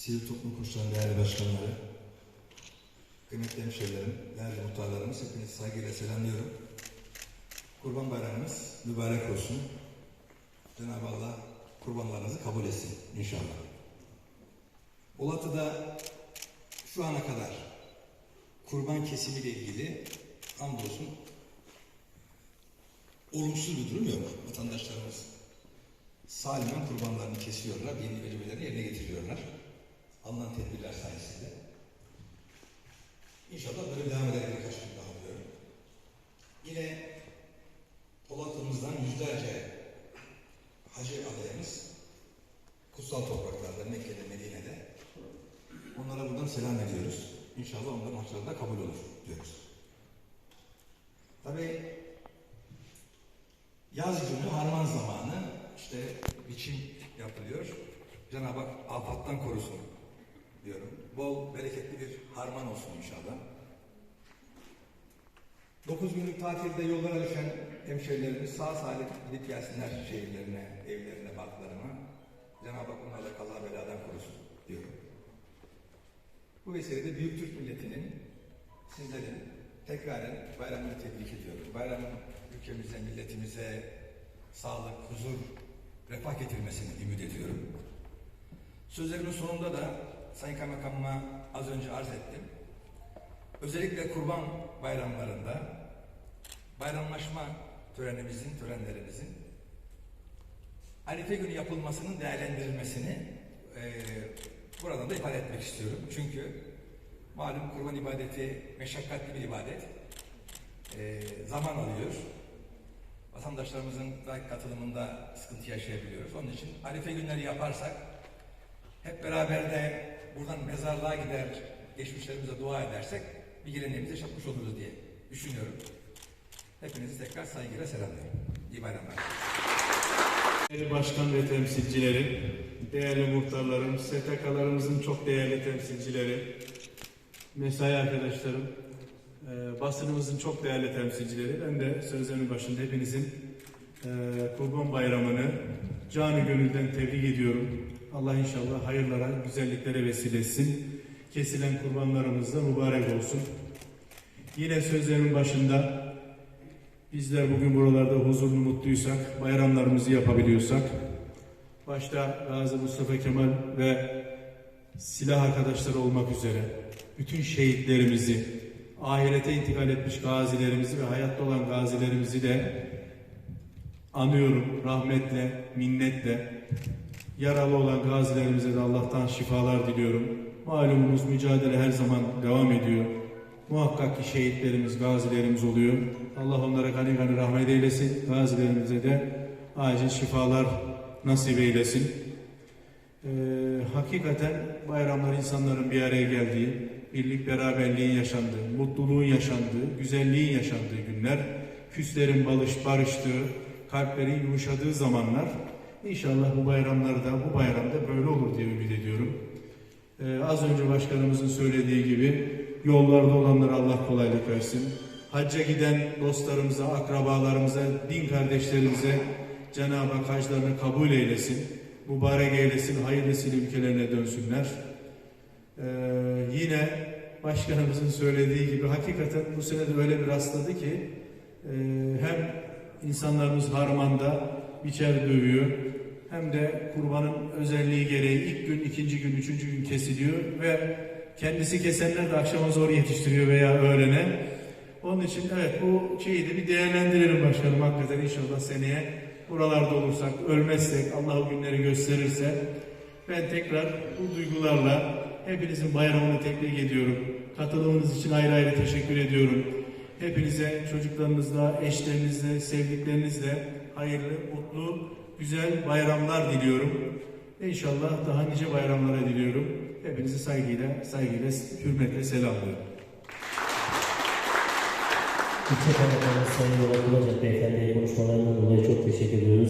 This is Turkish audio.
Sivil toplum kuruluşlarının değerli başkanları, kıymetli hemşehrilerim, değerli muhtarlarımız, hepinizi saygıyla selamlıyorum. Kurban bayramınız mübarek olsun. Cenab-ı Allah kurbanlarınızı kabul etsin inşallah. Olatı'da şu ana kadar kurban kesimiyle ilgili hamdolsun olumsuz bir durum yok. Vatandaşlarımız salimen kurbanlarını kesiyorlar, yeni vecibeleri yerine getiriyorlar. Alınan tedbirler sayesinde. İnşallah böyle devam eder birkaç gün daha diyorum. Yine Polat'ımızdan yüzlerce hacı adayımız kutsal topraklarda, Mekke'de, Medine'de onlara buradan selam ediyoruz. İnşallah onların hacıları da kabul olur diyoruz. Tabii Yaz günü harman zamanı işte biçim yapılıyor. Cenab-ı Hak afattan korusun diyorum. Bol bereketli bir harman olsun inşallah. 9 günlük tatilde yollara düşen hemşehrilerimiz sağ salim gidip gelsinler şehirlerine, evlerine, barklarına. Cenab-ı Hak onları kaza beladan korusun diyorum. Bu vesileyle Büyük Türk milletinin sizlerin tekraren bayramını tebrik ediyorum. Bayramın ülkemize, milletimize sağlık, huzur, refah getirmesini ümit ediyorum. Sözlerimin sonunda da Sayın Kaymakamıma az önce arz ettim. Özellikle kurban bayramlarında bayramlaşma törenimizin, törenlerimizin Arife günü yapılmasının değerlendirilmesini eee buradan da ifade etmek istiyorum. Çünkü malum kurban ibadeti meşakkatli bir ibadet. Eee, zaman alıyor. Vatandaşlarımızın da katılımında sıkıntı yaşayabiliyoruz. Onun için Arife günleri yaparsak hep beraber de buradan mezarlığa gider, geçmişlerimize dua edersek bir geleneğimizi yaşatmış oluruz diye düşünüyorum. Hepinizi tekrar saygıyla selamlıyorum. İyi bayramlar. Değerli başkan ve temsilcileri, değerli muhtarlarım, STK'larımızın çok değerli temsilcileri, mesai arkadaşlarım, e, basınımızın çok değerli temsilcileri, ben de sözlerimin başında hepinizin Kurban Bayramı'nı canı gönülden tebrik ediyorum. Allah inşallah hayırlara, güzelliklere vesile etsin. Kesilen kurbanlarımız da mübarek olsun. Yine sözlerimin başında Bizler bugün buralarda huzurlu mutluysak, bayramlarımızı yapabiliyorsak, başta Gazi Mustafa Kemal ve silah arkadaşları olmak üzere bütün şehitlerimizi, ahirete intikal etmiş gazilerimizi ve hayatta olan gazilerimizi de anıyorum rahmetle, minnetle. Yaralı olan gazilerimize de Allah'tan şifalar diliyorum. Malumunuz mücadele her zaman devam ediyor. Muhakkak ki şehitlerimiz, gazilerimiz oluyor. Allah onlara gani gani rahmet eylesin. Gazilerimize de acil şifalar nasip eylesin. Ee, hakikaten bayramlar insanların bir araya geldiği, birlik beraberliğin yaşandığı, mutluluğun yaşandığı, güzelliğin yaşandığı günler, küslerin barış, barıştığı, kalplerin yumuşadığı zamanlar. İnşallah bu bayramlarda, bu bayramda böyle olur diye ümit ediyorum. Ee, az önce başkanımızın söylediği gibi yollarda olanlara Allah kolaylık versin. Hacca giden dostlarımıza, akrabalarımıza, din kardeşlerimize Cenab-ı Hak haclarını kabul eylesin. Mübarek eylesin, hayırlısıyla ülkelerine dönsünler. Ee, yine başkanımızın söylediği gibi hakikaten bu sene de öyle bir rastladı ki e, hem insanlarımız harmanda biçer dövüyor hem de kurbanın özelliği gereği ilk gün, ikinci gün, üçüncü gün kesiliyor ve kendisi kesenler de akşama zor yetiştiriyor veya öğlene. Onun için evet bu şeyi de bir değerlendirelim başkanım hakikaten inşallah seneye buralarda olursak, ölmezsek, Allah o günleri gösterirse ben tekrar bu duygularla hepinizin bayramını tebrik ediyorum. Katılımınız için ayrı ayrı teşekkür ediyorum. Hepinize çocuklarınızla, eşlerinizle, sevdiklerinizle hayırlı, mutlu, güzel bayramlar diliyorum. İnşallah daha nice bayramlara diliyorum. Hepinizi saygıyla, saygıyla, hürmetle selamlıyorum. İlçe Kaymakamı Sayın Yola Bulacak Beyefendi'ye konuşmalarından dolayı çok teşekkür ediyoruz.